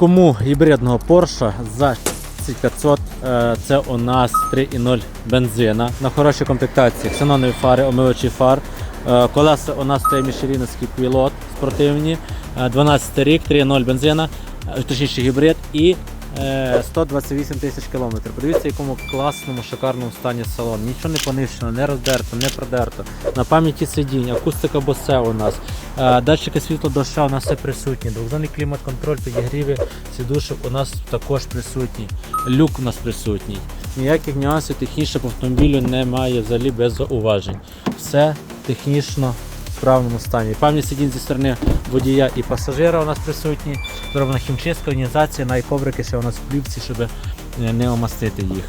кому гібридного Porsche за 500 е, це у нас 3.0 бензина на хорошій комплектації, ксенонові фари, омивачі фар. Е, Колеса у нас це мішеліновський пілот спортивні, е, 12 рік, 3.0 бензина, е, точніше гібрид. І е, 128 тисяч кілометрів. Подивіться, в якому класному, шикарному стані салон. Нічого не понищено, не роздерто, не продерто. На пам'яті сидінь, акустика босе у нас. Е, Датчики світло доща у нас все присутні. Двохзонний клімат-контроль, підігріви сідушок у нас також присутні. Люк у нас присутній. Ніяких нюансів технічно автомобілю немає взагалі без зауважень. Все технічно справному стані. Пам'ять сидінь зі сторони водія і пасажира у нас присутні. Зроблена хімчистка, організація, найковрики ще у нас в плівці, щоб е, не омастити їх.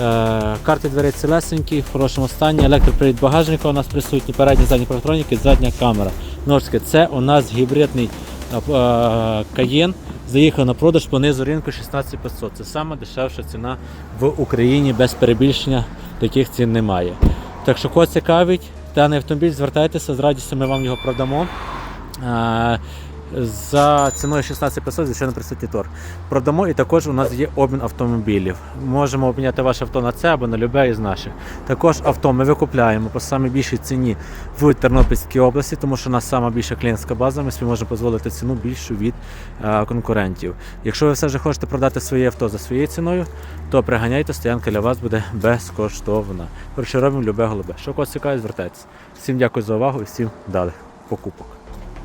Е, Карти дверей цілесенькі, в хорошому стані. Електропривід багажника у нас присутні, передні задні парктроніки, задня камера. Норське, це у нас гібридний е, Каєн. Заїхав на продаж по низу ринку 16500. Це саме дешевша ціна в Україні без перебільшення. Таких цін немає. Так що кого цікавить, даний автомобіль, звертайтеся, з радістю ми вам його продамо. За ціною 16500, звичайно, присутній торг. Продамо і також у нас є обмін автомобілів. Можемо обміняти ваше авто на це або на любе із наших. Також авто ми викупляємо по самій більшій ціні в Тернопільській області, тому що у нас сама більша клієнтська база, ми собі можемо дозволити ціну більшу від е, конкурентів. Якщо ви все ж хочете продати своє авто за своєю ціною, то приганяйте, стоянка для вас буде безкоштовна. Коротше, робимо любе голубе. Що когось цікавить, звертайтеся. Всім дякую за увагу і всім далих покупок.